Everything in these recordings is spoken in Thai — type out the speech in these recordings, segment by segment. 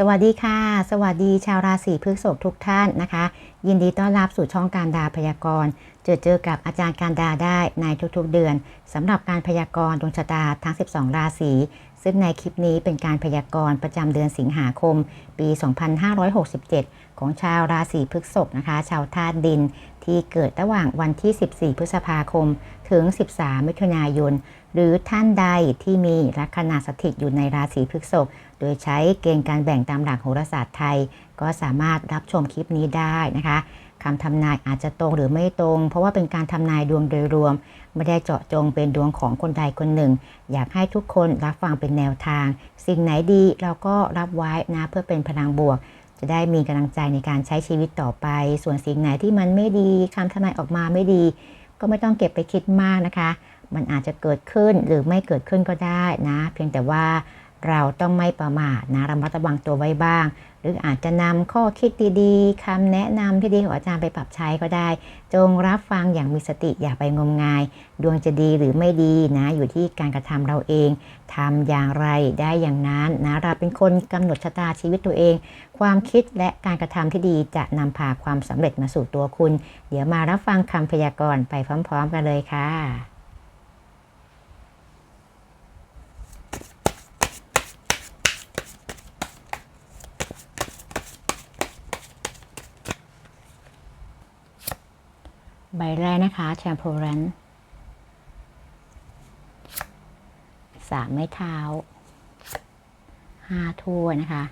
สวัสดีค่ะ สวัสดีชาวราศีพฤษภทุกท่านนะคะ ยินดีต้อนรับสู่ช่องการดาพยากรณ์เจอเจอกับอาจารย์การดาได้ในทุกๆเดือนสำหรับการพยากรณ์ดวงชะตาทั้ง 12 ราศี ซึ่งในคลิปนี้เป็นการพยากรณ์ประจำเดือนสิงหาคม ปี 2567 ของชาวราศีพฤษภนะคะ ชาวธาตุดินที่เกิดระหว่างวันที่ 14 พฤษภาคม ถึง 13 มิถุนายน หรือท่านใดที่มีลัคนาสถิตอยู่ในราศีพฤษภโดยใช้เกณฑ์การแบ่งตามหลักโหราศาสตร์ไทย ก็สามารถรับชมคลิปนี้ได้นะคะคำทำนายอาจจะตรงหรือไม่ตรง เพราะว่าเป็นการทำนายดวงโดยรวม ไม่ได้เจาะจงเป็นดวงของคนใดคนหนึ่ง อยากให้ทุกคนรับฟังเป็นแนวทาง สิ่งไหนดีเราก็รับไว้นะเพื่อเป็นพลังบวก จะได้มีกำลังใจในการใช้ชีวิตต่อไป ส่วนสิ่งไหนที่มันไม่ดีคำทำนายออกมาไม่ดี ก็ไม่ต้องเก็บไปคิดมากนะคะ มันอาจจะเกิดขึ้นหรือไม่เกิดขึ้นก็ได้นะ เพียงแต่ว่าเราต้องไม่ประมาทนะระมัดระวังตัวไว้บ้าง รืออาจจะนำข้อคิดดีๆคำแนะนำที่ดีของอาจารย์ไปปรับใช้ก็ได้ จงรับฟังอย่างมีสติอย่าไปงมงาย ดวงจะดีหรือไม่ดีนะ อยู่ที่การกระทำเราเองทำอย่างไรได้อย่างนั้นนะเราเป็นคนกำหนดชะตาชีวิตตัวเอง ความคิดและการกระทำที่ดีจะนำพาความสำเร็จมาสู่ตัวคุณ เดี๋ยวมารับฟังคำพยากรณ์ไปพร้อม ๆ กันเลยค่ะ ใบแรกนะคะแชมพูรันสามไม้เท้าห้าถ้วยนะคะ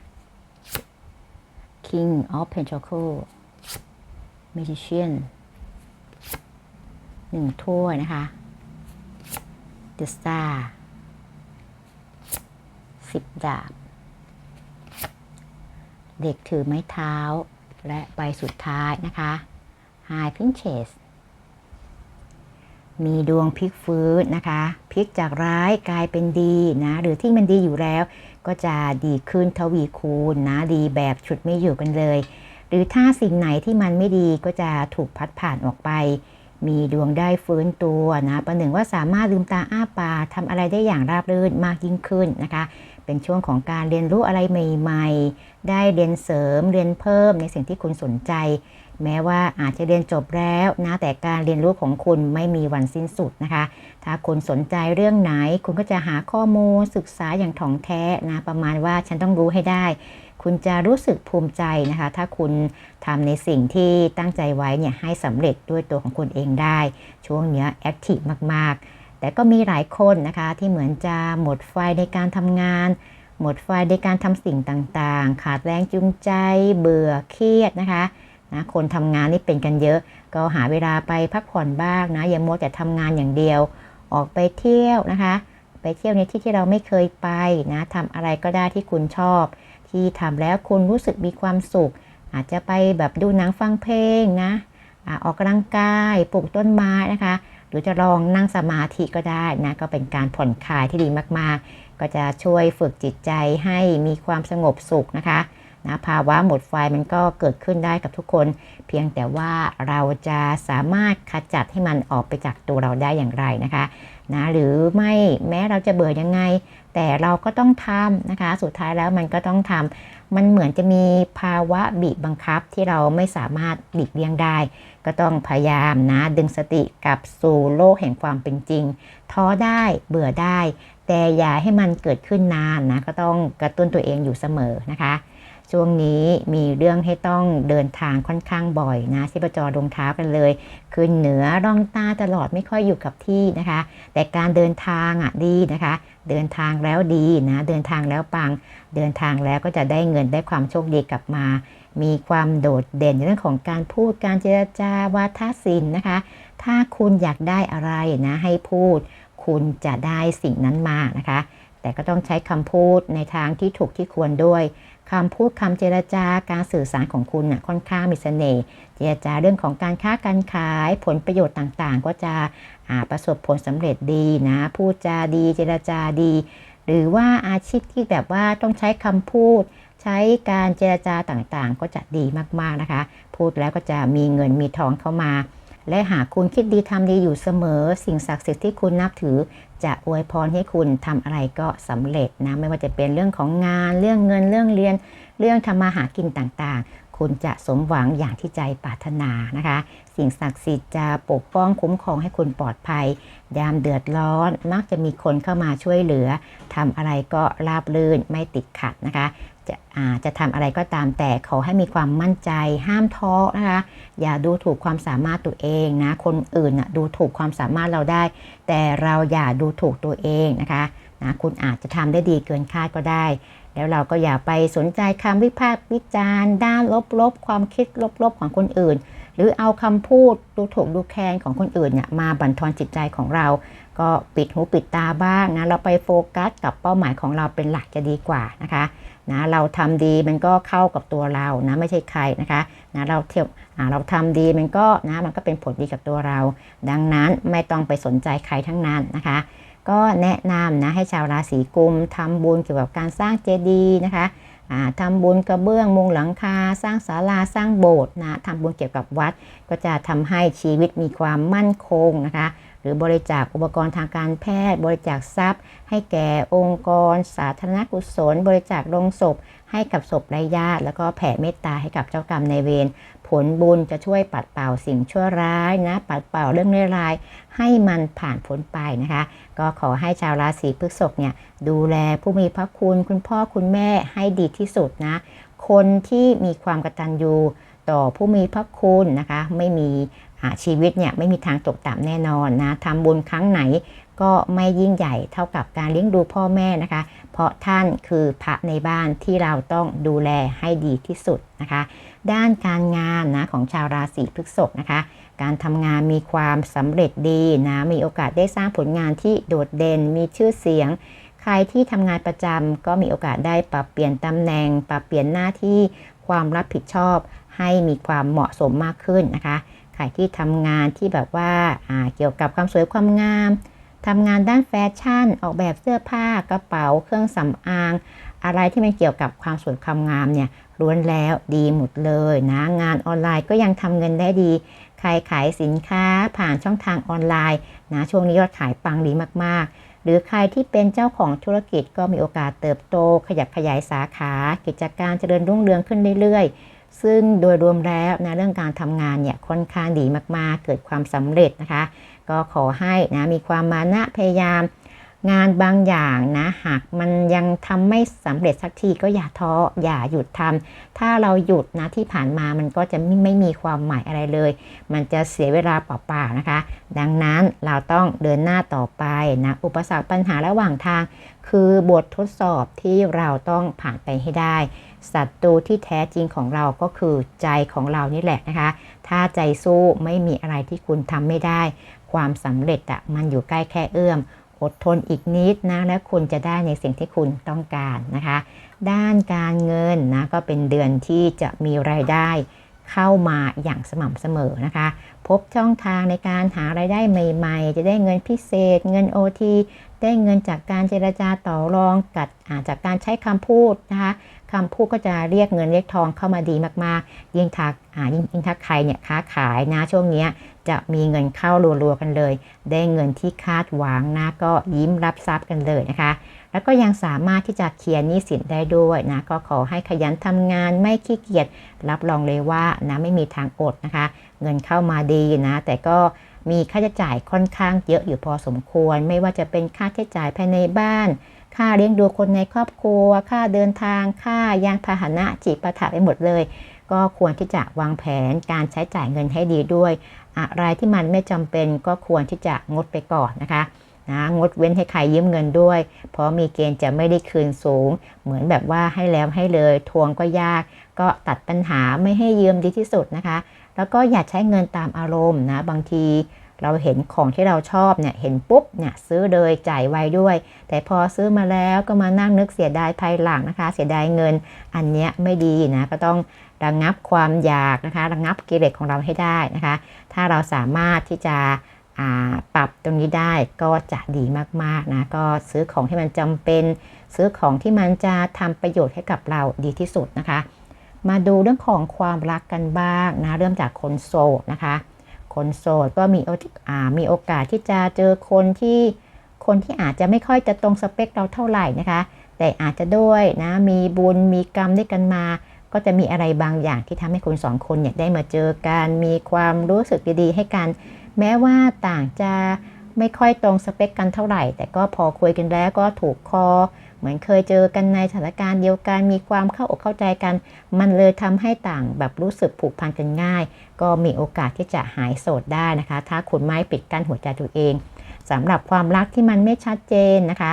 King of Pentacle Magician หนึ่งถ้วยนะคะ The Star สิบดาบ เด็กถือไม้เท้าและใบสุดท้ายนะคะ High Princess มีดวงพลิกฟื้นนะคะพลิกจากร้ายกลายเป็นดีนะ หรือที่มันดีอยู่แล้ว ก็จะดีขึ้นทวีคูณนะดีแบบฉุดไม่อยู่กันเลย หรือถ้าสิ่งไหนที่มันไม่ดีก็จะถูกพัดผ่านออกไป มีดวงได้ฟื้นตัวนะประหนึ่งว่าสามารถลืมตาอ้าปากทำอะไรได้อย่างราบรื่นมากยิ่งขึ้นนะคะ เป็นช่วงของการเรียนรู้อะไรใหม่ ๆ ได้เรียนเสริมเรียนเพิ่มในสิ่งที่คุณสนใจ แม้ว่าอาจจะเรียนจบแล้วนะแต่การเรียนรู้ของคุณไม่มีวันสิ้นสุดนะคะ ถ้าคุณสนใจเรื่องไหน คุณก็จะหาข้อมูลศึกษาอย่างถ่องแท้นะประมาณว่าฉันต้องรู้ให้ได้ คุณจะรู้สึกภูมิใจนะคะ ถ้าคุณทำในสิ่งที่ตั้งใจไว้เนี่ยให้สำเร็จด้วยตัวของคุณเองได้ ช่วงเนี้ยแอคทีฟมากๆ แต่ก็มีหลายคนนะคะที่เหมือนจะหมดไฟในการทำงานหมดไฟในการทำสิ่งต่างๆ ขาดแรงจูงใจ เบื่อ เครียดนะคะ นะคนทำงานนี่เป็นกันเยอะ ก็หาเวลาไปพักผ่อนบ้างนะอย่ามัวแต่ทำงานอย่างเดียว ออกไปเที่ยวนะคะ ไปเที่ยวในที่ที่เราไม่เคยไปนะทำอะไรก็ได้ที่คุณชอบ ที่ทำแล้วคุณรู้สึกมีความสุข อาจจะไปแบบดูหนังฟังเพลงนะออกกำลังกายปลูกต้นไม้นะคะ หรือจะลองนั่งสมาธิก็ได้นะก็เป็นการผ่อนคลายที่ดีมากๆ ก็จะช่วยฝึกจิตใจให้มีความสงบสุขนะคะ นะภาวะหมดไฟมันก็เกิดขึ้นได้กับทุกคน เพียงแต่ว่าเราจะสามารถขจัดให้มันออกไปจากตัวเราได้อย่างไรนะคะนะหรือไม่แม้เราจะเบื่อยังไง แต่เราก็ต้องทำนะคะ สุดท้ายแล้วมันก็ต้องทำมันเหมือนจะมีภาวะบีบบังคับที่เราไม่สามารถหลีกเลี่ยงได้ ก็ต้องพยายามนะดึงสติกลับสู่โลกแห่งความเป็นจริง ท้อได้เบื่อได้ แต่อย่าให้มันเกิดขึ้นนานนะก็ต้องกระตุ้นตัวเองอยู่เสมอนะคะ ช่วงนี้มีเรื่องให้ต้องเดินทางค่อนข้างบ่อยนะชีพจรดงเท้ากันเลย ขึ้นเหนือร่องใต้ตลอดไม่ค่อยอยู่กับที่นะคะ แต่การเดินทางอะดีนะคะ เดินทางแล้วดีนะเดินทางแล้วปัง เดินทางแล้วก็จะได้เงินได้ความโชคดีกลับมา มีความโดดเด่นในเรื่องของการพูดการเจรจาวาทศิลป์นะคะ ถ้าคุณอยากได้อะไรนะให้พูด คุณจะได้สิ่งนั้นมานะคะ แต่ก็ต้องใช้คำพูดในทางที่ถูกที่ควรด้วย คำพูดคำเจรจาการสื่อสารของคุณนะ่ะค่อนข้างมีเสน่ห์เจรจาเรื่องของการค้าการขายผลประโยชน์ต่างๆ ก็จะประสบผลสำเร็จดีนะพูดจาดีเจรจาดี หรือว่าอาชีพที่แบบว่าต้องใช้คำพูด ใช้การเจรจาต่างๆ ก็จะดีมากๆนะคะ พูดแล้วก็จะมีเงินมีทองเข้ามา และหากคุณคิดดีทำดีอยู่เสมอ สิ่งศักดิ์สิทธิ์ที่คุณนับถือ จะอวยพรให้คุณทำอะไรก็สำเร็จนะไม่ว่าจะเป็นเรื่องของงาน เรื่องเงินเรื่องเรียน เรื่องทำมาหากินต่างๆ คุณจะสมหวังอย่างที่ใจปรารถนานะคะ สิ่งศักดิ์สิทธิ์จะปกป้องคุ้มครองให้คุณปลอดภัย ยามเดือดร้อน มักจะมีคนเข้ามาช่วยเหลือทำอะไรก็ราบรื่นไม่ติดขัดนะคะ จะอาจะทำอะไรก็ตามแต่ขอให้มีความมั่นใจ ห้ามท้อนะคะ อย่าดูถูกความสามารถตัวเองนะ คนอื่นนะดูถูกความสามารถเราได้ แต่เราอย่าดูถูกตัวเองนะคะนะคุณอาจจะทำได้ดีเกินคาดก็ได้ แล้วเราก็อย่าไปสนใจคำวิพากษ์วิจารณ์ ด้านลบๆ ความคิดลบๆของคนอื่น หรือเอาคำพูดดูถูกดูแคลนของคนอื่นเนี่ยมาบั่นทอนจิตใจของเรา ก็ปิดหูปิดตาบ้างนะเราไปโฟกัสกับเป้าหมายของเราเป็นหลักจะดีกว่านะคะ นะเราทำดีมันก็เข้ากับตัวเรานะไม่ใช่ใครนะคะนะเราเที่ยวเราทำดีมันก็นะมันก็เป็นผลดีกับตัวเรา ดังนั้นไม่ต้องไปสนใจใครทั้งนั้นนะคะ ก็แนะนำนะให้ชาวราศีกุมทำบุญเกี่ยวกับการสร้างเจดีย์นะคะทำบุญกระเบื้องมุงหลังคา สร้างศาลาสร้างโบสถ์นะทำบุญเกี่ยวกับวัดก็จะทำให้ชีวิตมีความมั่นคงนะคะ หรือบริจาคอุปกรณ์ทางการแพทย์ บริจาคทรัพย์ ให้แก่องค์กร สาธารณกุศล บริจาคลงศพ ให้กับศพไร้ญาติ แล้วก็แผ่เมตตาให้กับเจ้ากรรมในเวรผลบุญจะช่วยปัดเป่าสิ่งชั่วร้ายนะ ปัดเป่าเรื่องร้ายให้มันผ่านพ้นไปนะคะ ก็ขอให้ชาวราศีพฤษภเนี่ยดูแลผู้มีพระคุณคุณพ่อคุณแม่ให้ดีที่สุดนะ คนที่มีความกตัญญูต่อผู้มีพระคุณนะคะ ไม่มี ชีวิตเนี่ยไม่มีทางตกต่ำแน่นอนนะทำบุญครั้งไหนก็ไม่ยิ่งใหญ่เท่ากับการเลี้ยงดูพ่อแม่นะคะ เพราะท่านคือพระในบ้านที่เราต้องดูแลให้ดีที่สุดนะคะ ด้านการงานนะของชาวราศีพฤษภนะคะ การทำงานมีความสำเร็จดีนะมีโอกาสได้สร้างผลงานที่โดดเด่นมีชื่อเสียง ใครที่ทำงานประจำก็มีโอกาสได้ปรับเปลี่ยนตำแหน่ง ปรับเปลี่ยนหน้าที่ความรับผิดชอบให้มีความเหมาะสมมากขึ้นนะคะ ใครที่ทำงานที่แบบว่าเกี่ยวกับความสวยความงามทำงานด้านแฟชั่น ออกแบบเสื้อผ้ากระเป๋า เครื่องสำอาง อะไรที่มันเกี่ยวกับความสวยความงามเนี่ยล้วนแล้วดีหมดเลยนะ งานออนไลน์ก็ยังทำเงินได้ดี ใครขายสินค้าผ่านช่องทางออนไลน์นะช่วงนี้ยอดขายปังดีมากๆ หรือใครที่เป็นเจ้าของธุรกิจก็มีโอกาสเติบโต ขยับขยายสาขา กิจการเจริญรุ่งเรืองขึ้นเรื่อยๆ ซึ่งโดยรวมแล้วนะเรื่องการทำงานเนี่ยค่อนข้างดีมากๆ เกิดความสำเร็จนะคะ ก็ขอให้นะมีความมานะพยายาม งานบางอย่างนะหากมันยังทำไม่สำเร็จสักทีก็อย่าท้ออย่าหยุดทำถ้าเราหยุดนะที่ผ่านมามันก็จะไม่ไม่มีความหมายอะไรเลย มันจะเสียเวลาเปล่าๆนะคะ ดังนั้นเราต้องเดินหน้าต่อไปนะอุปสรรคปัญหาระหว่างทาง คือบททดสอบที่เราต้องผ่านไปให้ได้ศัตรูที่แท้จริงของเราก็คือใจของเรานี่แหละนะคะ ถ้าใจสู้ไม่มีอะไรที่คุณทำไม่ได้ ความสำเร็จอะมันอยู่ใกล้แค่เอื้อม อดทนอีกนิดนะและคุณจะได้ในสิ่งที่คุณต้องการนะคะ ด้านการเงินนะก็เป็นเดือนที่จะมีรายได้เข้ามาอย่างสม่ำเสมอนะคะ พบช่องทางในการหารายได้ใหม่ๆ จะได้เงินพิเศษ เงิน OT ได้เงินจากการเจรจาต่อรองกัดจากการใช้คำพูดนะคะคำพูดก็จะเรียกเงินเรียกทองเข้ามาดีมากๆ ยิ่งทักยิ่งยิ่งทักใครเนี่ยค้าขายนะช่วงนี้ จะมีเงินเข้ารัวๆกันเลย ได้เงินที่คาดหวังนะก็ยิ้มรับทรัพย์กันเลยนะคะ แล้วก็ยังสามารถที่จะเคลียร์หนี้สินได้ด้วยนะก็ขอให้ขยันทำงานไม่ขี้เกียจรับรองเลยว่านะไม่มีทางอดนะคะ เงินเข้ามาดีนะ แต่ก็มีค่าใช้จ่ายค่อนข้างเยอะอยู่พอสมควร ไม่ว่าจะเป็นค่าใช้จ่ายภายในบ้าน ค่าเลี้ยงดูคนในครอบครัว ค่าเดินทาง ค่ายานพาหนะจีบประถะไปหมดเลย ก็ควรที่จะวางแผนการใช้จ่ายเงินให้ดีด้วย อะไรที่มันไม่จำเป็นก็ควรที่จะงดไปก่อนนะคะนะงดเว้นให้ใครยืมเงินด้วย เพราะมีเกณฑ์จะไม่ได้คืนสูง เหมือนแบบว่าให้แล้วให้เลยทวงก็ยาก ก็ตัดปัญหาไม่ให้ยืมดีที่สุดนะคะ แล้วก็อย่าใช้เงินตามอารมณ์นะบางทีเราเห็นของที่เราชอบเนี่ยเห็นปุ๊บเนี่ยซื้อเลยจ่ายไวด้วย แต่พอซื้อมาแล้วก็มานั่งนึกเสียดายภายหลังนะคะ เสียดายเงินอันเนี้ยไม่ดีนะก็ต้องระงับความอยากนะคะ ระงับกิเลสของเราให้ได้นะคะ ถ้าเราสามารถที่จะปรับตรงนี้ได้ก็จะดีมากๆนะก็ซื้อของที่มันจำเป็น ซื้อของที่มันจะทำประโยชน์ให้กับเราดีที่สุดนะคะ มาดูเรื่องของความรักกันบ้างนะเริ่มจากคนโสดนะคะ คนโสดก็มีมีโอกาสที่จะเจอคนที่คนที่อาจจะไม่ค่อยจะตรงสเปคเราเท่าไหร่นะคะ แต่อาจจะด้วยนะมีบุญมีกรรมด้วยกันมา ก็จะมีอะไรบางอย่างที่ทำให้คุณสองคนเนี่ยได้มาเจอกันมีความรู้สึกดีๆ ให้กัน แม้ว่าต่างจะไม่ค่อยตรงสเปคกันเท่าไหร่ แต่ก็พอคุยกันแล้วก็ถูกคอ เหมือนเคยเจอกันในสถานการณ์เดียวกัน มีความเข้าอกเข้าใจกัน มันเลยทำให้ต่างแบบรู้สึกผูกพันกันง่าย ก็มีโอกาสที่จะหายโสดได้นะคะ ถ้าคุณไม่ปิดกั้นหัวใจตัวเองสำหรับความรักที่มันไม่ชัดเจนนะคะ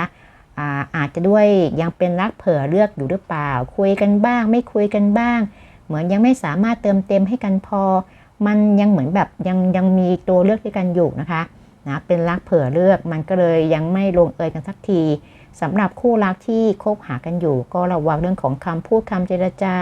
อาอาจจะด้วยยังเป็นรักเผื่อเลือกอยู่หรือเปล่า คุยกันบ้าง ไม่คุยกันบ้าง เหมือนยังไม่สามารถเติมเต็มให้กันพอ มันยังเหมือนแบบยังยังมีตัวเลือกด้วยกันอยู่นะคะนะเป็นรักเผื่อเลือกมันก็เลยยังไม่ลงเอยกันสักทีสำหรับคู่รักที่คบหากันอยู่ ก็ระวังเรื่องของคำพูดคำเจรจา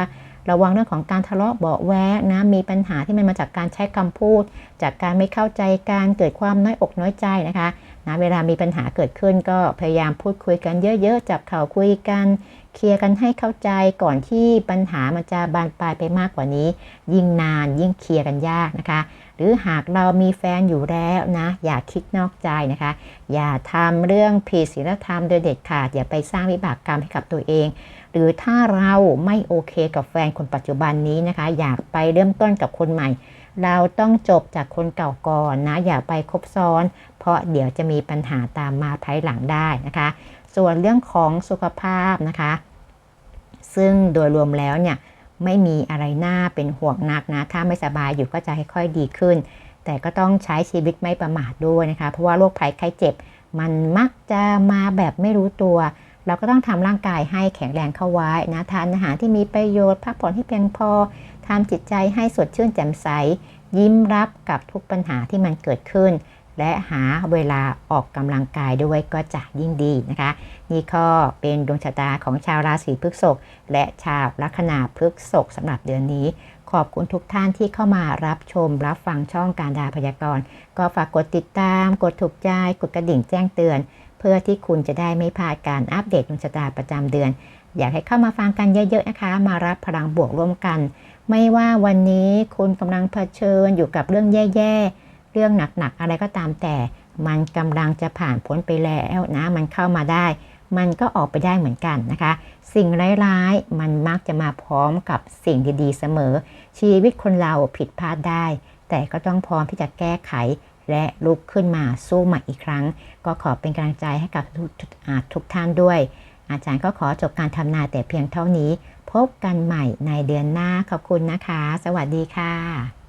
ระวังเรื่องของการทะเลาะเบาแวกนะมีปัญหาที่มันมาจากการใช้คำพูด จากการไม่เข้าใจการเกิดความน้อยอกน้อยใจนะคะ นะเวลามีปัญหาเกิดขึ้นก็พยายามพูดคุยกันเยอะๆจับเข่าคุยกัน เคลียร์กันให้เข้าใจก่อนที่ปัญหามันจะบานปลายไปมากกว่านี้ ยิ่งนานยิ่งเคลียร์กันยากนะคะ หรือหากเรามีแฟนอยู่แล้วนะ อย่าคิดนอกใจนะคะ อย่าทำเรื่องผิดศีลธรรมโดยเด็ดขาด อย่าไปสร้างวิบากกรรมให้กับตัวเอง หรือถ้าเราไม่โอเคกับแฟนคนปัจจุบันนี้นะคะ อยากไปเริ่มต้นกับคนใหม่ เราต้องจบจากคนเก่าก่อนนะ อย่าไปคบซ้อน เพราะเดี๋ยวจะมีปัญหาตามมาภายหลังได้นะคะ ส่วนเรื่องของสุขภาพนะคะ ซึ่งโดยรวมแล้วเนี่ยไม่มีอะไรน่าเป็นห่วงนักนะ ถ้าไม่สบายอยู่ก็จะค่อยๆดีขึ้น แต่ก็ต้องใช้ชีวิตไม่ประมาทด้วยนะคะ เพราะว่าโรคภัยไข้เจ็บ มันมักจะมาแบบไม่รู้ตัว เราก็ต้องทำร่างกายให้แข็งแรงเข้าไว้นะทานอาหารที่มีประโยชน์พักผ่อนให้เพียงพอทำจิตใจให้สดชื่นแจ่มใส ยิ้มรับกับทุกปัญหาที่มันเกิดขึ้น และหาเวลาออกกำลังกายด้วยก็จะยิ่งดีนะคะ นี่ก็เป็นดวงชะตาของชาวราศีพฤษภและชาวลัคนาพฤษภสำหรับเดือนนี้ขอบคุณทุกท่านที่เข้ามารับชมรับฟังช่องการดาพยากรณ์ ก็ฝากกดติดตาม กดถูกใจ กดกระดิ่งแจ้งเตือน เพื่อที่คุณจะได้ไม่พลาดการอัปเดตดวงชะตาประจำเดือน อยากให้เข้ามาฟังกันเยอะ ๆ นะคะ มารับพลังบวกร่วมกัน ไม่ว่าวันนี้คุณกำลังเผชิญอยู่กับเรื่องแย่ๆ เรื่องหนักๆ อะไรก็ตามแต่ มันกำลังจะผ่านพ้นไปแล้วนะ มันเข้ามาได้ มันก็ออกไปได้เหมือนกันนะคะ สิ่งร้ายๆ มันมักจะมาพร้อมกับสิ่งดีๆ เสมอ ชีวิตคนเราผิดพลาดได้ แต่ก็ต้องพร้อมที่จะแก้ไข และลุกขึ้นมาสู้ใหม่อีกครั้ง ก็ขอเป็นกำลังใจให้กับทุกทุกท่านด้วย อาจารย์ก็ขอจบการทำนาแต่เพียงเท่านี้ พบกันใหม่ในเดือนหน้าขอบคุณนะคะ สวัสดีค่ะ